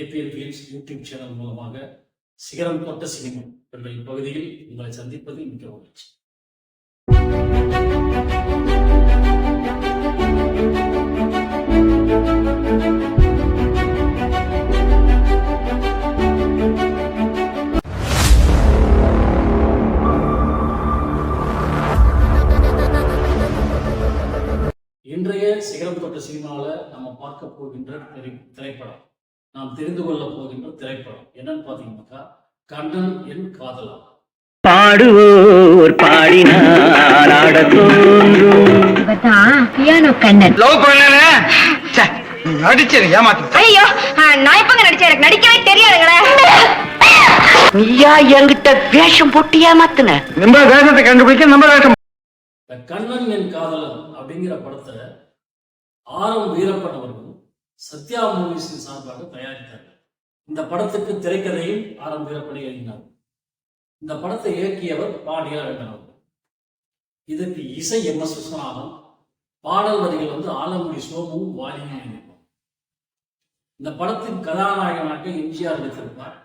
APL films YouTube channel மூலமாக சிகரம் தொட்ட சினிமா என்ற இப்பகுதியில் உங்களை சந்திப்பது மிக்க மகிழ்ச்சி. இன்றைய சிகரம் தொட்ட சினிமாவில் நம்ம பார்க்க போகின்ற திரைப்படம். நாம் தெரிந்து கொள்ள போகின்ற திரைப்படம். என்னன்னு பார்த்தீங்கன்னாக்கா கண்ணன் என் காதலா பாடுவோர் நடிச்சது ஏமாத்து. ஐயோ நான் எப்பங்க நடிச்சேன் எனக்கு நடிக்கவே தெரியாதுங்களே. நீயா என்கிட்ட வேஷம் போட்டு ஏமாத்துன? நம்ம வேஷத்தை கண்டுபிடிக்க நம்ம வேஷம். கண்ணன் என் காதலன் அப்படிங்கிற படத்தை ஆரம் வீரப்பன் அவர்கள் சத்யா மூவிஸின் சார்பாக தயாரித்தார். இந்த படத்துக்கு திரைக்கதையும் ஆரம் வீரப்பனை எழுதினார். இந்த படத்தை இயக்கியவர் பாடியார் அவர்கள் இதற்கு இசை எம் எஸ் விஸ்வநாதன் பாடல் வரிகள் வந்து ஆலங்குடி சோமும் வாலியும் எழுதியிருப்பார் இந்த படத்தின் கதாநாயகனாக எம்ஜிஆர் நடித்திருப்பார்.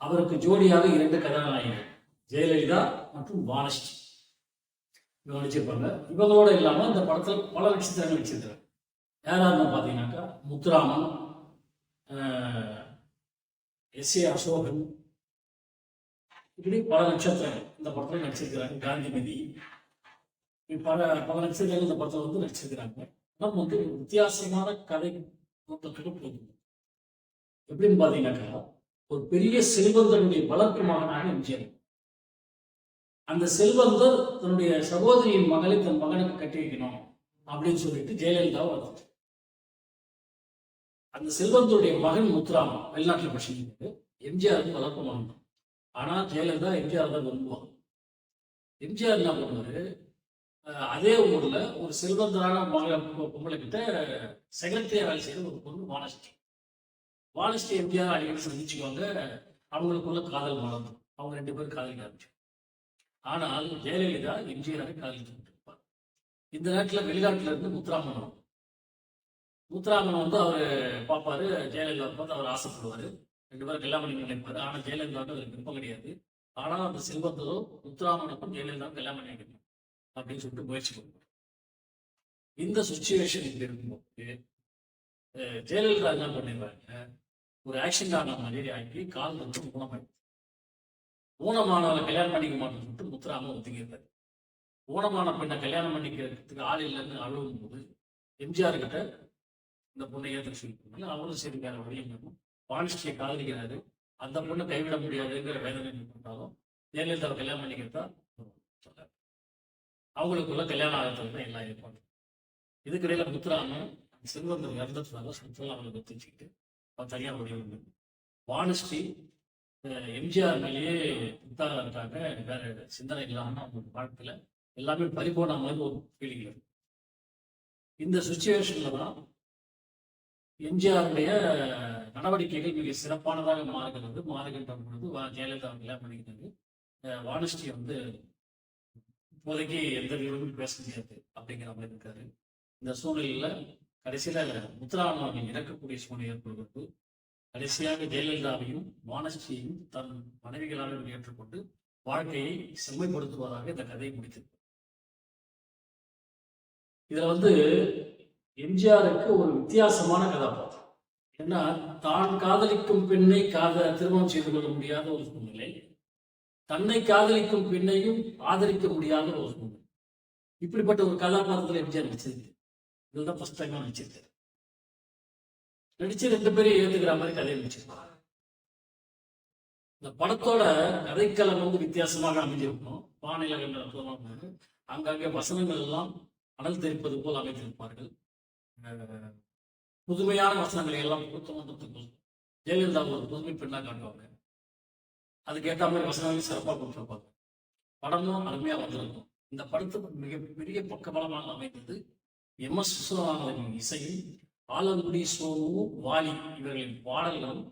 அவருக்கு ஜோடியாக இரண்டு கதாநாயகர்கள் ஜெயலலிதா மற்றும் வானஸ்ரீ இவங்க நடிச்சிருப்பாங்க. இவங்களோட இல்லாமல் இந்த படத்தில் பல நட்சத்திரங்கள் நடிச்சிருக்காங்க யாராருன்னு பார்த்தீங்கன்னாக்கா முத்துராமன் எஸ் ஏ அசோகன் இப்படி பல நட்சத்திரங்கள் இந்த படத்தில் நடிச்சிருக்கிறாங்க. காந்திமதி இப்படி பல பல நட்சத்திரங்கள் இந்த படத்தில் வந்து நடிச்சிருக்கிறாங்க. நம்ம வந்து ஒரு வித்தியாசமான கதை நோக்கத்துக்கு போகுது. எப்படின்னு பார்த்தீங்கன்னாக்கா ஒரு பெரிய செல்வந்தனுடைய வளர்ப்பு மகனாக எம்ஜிஆர். அந்த செல்வந்தர் தன்னுடைய சகோதரியின் மகளை தன் மகனுக்கு கட்டி வைக்கணும் அப்படின்னு சொல்லிட்டு ஜெயலலிதாவை வளர்த்து அந்த செல்வந்தருடைய மகன் முத்துராமன் வெளிநாட்டில் படிச்சுட்டு எம்ஜிஆருக்கு வளர்ப்பு மகன். தான் ஆனால் ஜெயலலிதா எம்ஜிஆர் தான் விரும்புவாங்க எம்ஜிஆர் என்ன பண்ணுவார்? அதே ஊரில் ஒரு செல்வந்தரான மகள பொம்பளை கிட்ட செக்ரட்டரியா வேலை செய்கிற ஒரு பொண்ணு வானஸ்டி வானஸ்டி எம்ஜிஆர் அடிக்கடி சந்திச்சுக்குவாங்க. அவங்களுக்குள்ள காதல் வளர்ந்தோம் அவங்க ரெண்டு பேரும் காதலிக்க ஆரம்பிச்சு ஆனால் ஜெயலலிதா எம்ஜிஆரை காதலித்து கொண்டிருப்பார் இந்த நேரத்தில் வெளிநாட்டில இருந்து முத்துராமன் வரும். முத்துராமன் வந்து அவர் பார்ப்பாரு. ஜெயலலிதா பார்த்து அவர் ஆசைப்படுவார். ரெண்டு பேரும் கல்யாணம் பண்ணி நினைப்பாரு ஆனால் ஜெயலலிதாவுக்கு அவருக்கு விருப்பம் கிடையாது. ஆனால் அந்த செல்வந்தரோ முத்துராமனுக்கும் ஜெயலலிதா கல்யாணம் பண்ணி கிடைக்கும் அப்படின்னு சொல்லிட்டு முயற்சி பண்ணுவார். இந்த சுச்சுவேஷன் இப்படி இருக்கும்போது ஜெயலலிதா என்ன பண்ணிடுவாங்க ஒரு ஆக்ஷன் ஆன மாதிரி ஆக்கி கால் வந்து ஊனமாயிடுச்சு ஊனமானவரை கல்யாணம் பண்ணிக்க மாட்டேன்னு சொல்லிட்டு முத்துராமன் ஒத்துக்கிட்டார் ஊனமான பெண்ணை கல்யாணம் பண்ணிக்கிறதுக்கு ஆள் இல்லைன்னு அழுவும் போது எம்ஜிஆர் கிட்ட இந்த பொண்ணை ஏற்றுக்க சொல்லி அவரும் சரி வழியும் பாலிஸ்டியை காதலிக்கிறாரு. அந்த பொண்ணை கைவிட முடியாதுங்கிற வேதனை பண்ணாலும் ஜெயலலிதாவை கல்யாணம் பண்ணிக்கிறதா சொல்றாரு. அவங்களுக்குள்ள கல்யாணம் ஆகிறது தான் எல்லாம் ஏற்பாடு இதுக்கிடையில முத்துராமன் செல்வந்தர் இறந்ததுனால சுற்றுலா அவங்களை ஒத்துச்சுக்கிட்டு அவன் தனியாக முடிவு வாணிஷ்டி எம்ஜிஆர் மேலேயே புத்தாக இருக்காங்க. வேற சிந்தனை இல்லாமல் அவங்க வாழ்க்கையில எல்லாமே பறிபோன மாதிரி ஒரு ஃபீலிங் இருக்கு. இந்த சுச்சுவேஷன்ல தான் எம்ஜிஆருடைய நடவடிக்கைகள் மிக சிறப்பானதாக மாறுகிறது. மாறுகின்ற பொழுது வா- ஜெயலலிதா கல்யாணம் பண்ணிக்கிறது அஹ் வந்து இப்போதைக்கு எந்த விதமும் பேச முடியாது அப்படிங்கிற மாதிரி இருக்காரு. இந்த சூழ்நிலையில கடைசியில முத்துராமன் இறக்கக்கூடிய சூழ்நிலை ஏற்படுகிறது. கடைசியாக ஜெயலலிதாவையும் வானஸ்ரீயையும் தன் மனைவிகளாக ஏற்றுக்கொண்டு வாழ்க்கையை செம்மைப்படுத்துவதாக இந்த கதை முடித்தது இதுல வந்து எம்ஜிஆருக்கு ஒரு வித்தியாசமான கதாபாத்திரம். ஏன்னா தான் காதலிக்கும் பெண்ணை காத திருமணம் செய்து கொள்ள முடியாத ஒரு சூழ்நிலை. தன்னை காதலிக்கும் பெண்ணையும் ஆதரிக்க முடியாத ஒரு சூழ்நிலை. இப்படிப்பட்ட ஒரு கதாபாத்திரத்தில் எம்ஜிஆர் நடிச்சிருக்கு இதுதான் ஃபர்ஸ்ட் டைம் நடிச்சிருக்காரு. நடிச்சு ரெண்டு பேரையும் ஏற்றுக்கிற மாதிரி கதையை நடிச்சிருக்காங்க இந்த படத்தோட கதைக்களம் வந்து வித்தியாசமாக அமைஞ்சிருக்கும் வானிலைகள் அற்புதமாக அங்கங்கே வசனங்கள் எல்லாம் அனல் தெரிப்பது போல் அமைத்திருப்பார்கள் புதுமையான வசனங்களை எல்லாம் கொடுத்து ஜெயலலிதா ஒரு புதுமை பெண்ணாக காட்டுவாங்க. அதுக்கேற்ற மாதிரி வசனங்கள் சிறப்பாக கொடுத்துருப்பாங்க படமும் அருமையா வந்திருக்கும். இந்த படத்துக்கு மிக பெரிய பக்கபலமாக அமைந்தது எம். எஸ். விஸ்வநாதனின் இசையும் ஆலங்குடி சோமு வாலி இவர்களின் பாடல்களும்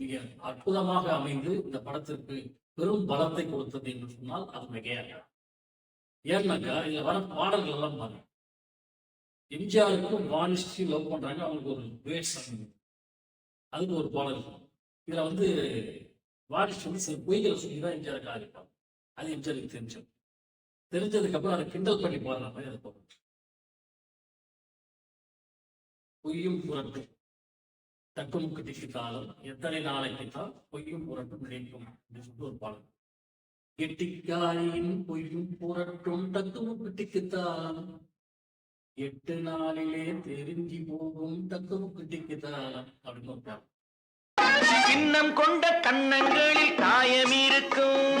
மிக அற்புதமாக அமைந்து இந்த படத்திற்கு பெரும் பலத்தை கொடுத்தது என்று சொன்னால் அது மிகையாக ஏன்னாக்கா இதுல வர பாடல்கள் எல்லாம் பாருங்க. எம்ஜிஆருக்கும் வாணிஸ்ரீ லவ் பண்ணுறாங்க அவங்களுக்கு ஒரு வேட் சாங் அதுக்கு ஒரு பாடல். இருக்கும் இதுல வந்து வாரிசு வந்து சில பொய்களை சொல்லி தான் எம்ஜிஆருக்கு ஆரம்பிப்பாங்க அது எம்ஜிஆருக்கு தெரிஞ்சது. தெரிஞ்சதுக்கப்புறம் அதை கிண்டல் பண்ணி பாடுற மாதிரி அதை போடுறோம் பொய்யும் புரட்டும். தக்கமுக்கு திக்கு காலம் எத்தனை நாளைக்கு தான் பொய்யும் புரட்டும் நினைக்கும் அப்படின்னு சொல்லிட்டு ஒரு பாடல். கெட்டிக்காயின் பொய்யும் புரட்டும் தக்கமுக்கு திக்குத்தான் எட்டு நாளிலே தெரிஞ்சு போகும் தக்கமுக்கு திக்குத்தான் அப்படின்னு பாடல் சின்னம் கொண்ட கன்னங்களில் காயம் இருக்கும்.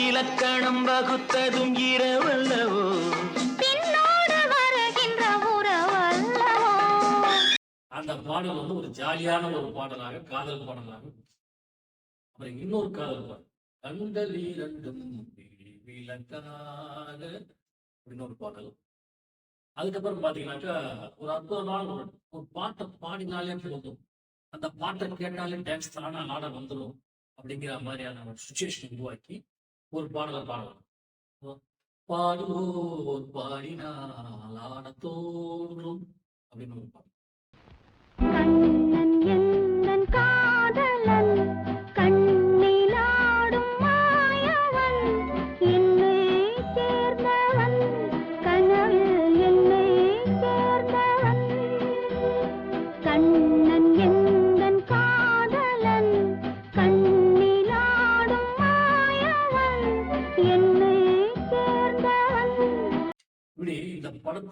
இலக்கணம் வகுத்ததும் இரவல்லவோ? பின்னோடு வருகின்ற உறவல்லவோ? அந்த பாடல் வந்து ஒரு ஜாலியான ஒரு பாடலாக காதல் பாடலாக அப்புறம் இன்னொரு காதல் பாடல் கண்கள் இரண்டும் விளக்காக அப்படின்னு ஒரு பாடல். அதுக்கப்புறம் பாத்தீங்கன்னாக்கா ஒரு அற்புதமான ஒரு ஒரு பாட்டை பாடினாலே போதும் அந்த பாட்டை கேட்டாலே டான்ஸ் தானா ஆட வந்துடும் அப்படிங்கிற மாதிரியான ஒரு சுச்சுவேஷன் உருவாக்கி ஒரு பாடலை பாடலாம். பாடுவோர் பாடினால் ஆட தோன்றும் அப்படின்னு ஒரு பாடல்.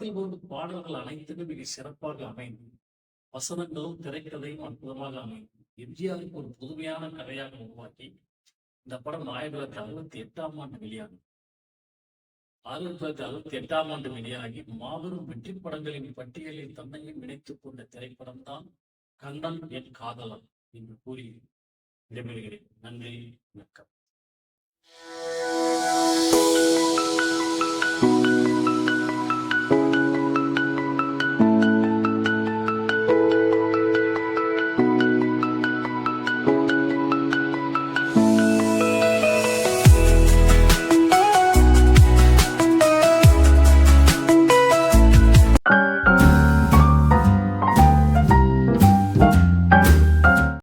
இந்த பாடல்கள் அனைத்துமே மிக சிறப்பாக அமைந்து வசனங்களும் திரைக்கதையும் அற்புதமாக அமைந்து எம்ஜிஆருக்கு ஒரு புதுமையான கதையாக உருவாக்கி இந்த படம் ஆயிரத்தி தொள்ளாயிரத்தி அறுபத்தி எட்டாம் ஆண்டு வெளியாகும் ஆயிரத்தி தொள்ளாயிரத்தி அறுபத்தி எட்டாம் ஆண்டு வெளியாகி மாபெரும் வெற்றி படங்களின் பட்டியலில் தன்னையும் இணைத்துக் கொண்ட திரைப்படம் தான் கண்ணன் என் காதலன் என்று கூறி விடைபெறுகிறேன். நன்றி வணக்கம்.